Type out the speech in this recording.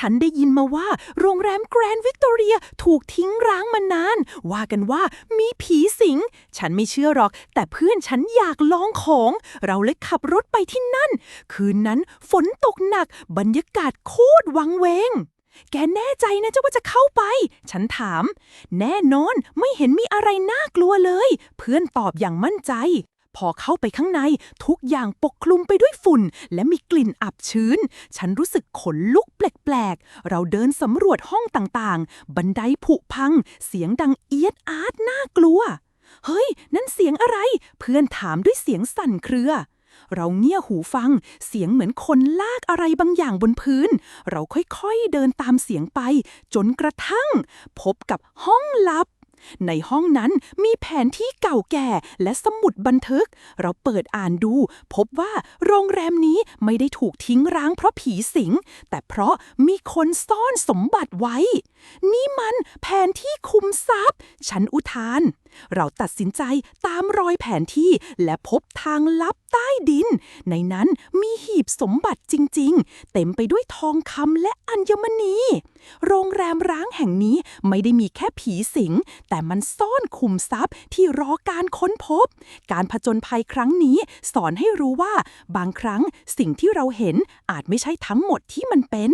ฉันได้ยินมาว่า โรงแรมแกรนด์วิกตอเรียถูกทิ้งร้างมานาน ว่ากันว่ามีผีสิง ฉันไม่เชื่อหรอก แต่เพื่อนฉันอยากลองของ เราเลยขับรถไปที่นั่น คืนนั้นฝนตกหนัก บรรยากาศโคตรวังเวงแกแน่ใจนะเจ้าว่าจะเข้าไป ฉันถาม แน่นอนไม่เห็นมีอะไรน่ากลัวเลย เพื่อนตอบอย่างมั่นใจ พอเข้าไปข้างในทุกอย่างปกคลุมไปด้วยฝุ่น และมีกลิ่นอับชื้น ฉันรู้สึกขนลุกแปลกๆ เราเดินสำรวจห้องต่างๆ บันไดผุพัง เสียงดังเอียดอาร์ตน่ากลัว เฮ้ย นั่นเสียงอะไร เพื่อนถามด้วยเสียงสั่นเครือเราเงี่ยหูฟัง เสียงเหมือนคนลากอะไรบางอย่างบนพื้น เราค่อยๆเดินตามเสียงไป จนกระทั่ง พบกับห้องลับ ในห้องนั้นมีแผนที่เก่าแก่และสมุดบันทึก เราเปิดอ่านดู พบว่าโรงแรมนี้ไม่ได้ถูกทิ้งร้างเพราะผีสิง แต่เพราะมีคนซ่อนสมบัติไว้ นี่มันแผนที่คุมทรัพย์ ฉันอุทานเราตัดสินใจตามรอยแผนที่และพบทางลับใต้ดิน ในนั้นมีหีบสมบัติจริง ๆ เต็มไปด้วยทองคำและอัญมณี โรงแรมร้างแห่งนี้ไม่ได้มีแค่ผีสิง แต่มันซ่อนคุมทรัพย์ที่รอการค้นพบ การผจญภัยครั้งนี้สอนให้รู้ว่าบางครั้งสิ่งที่เราเห็นอาจไม่ใช่ทั้งหมดที่มันเป็น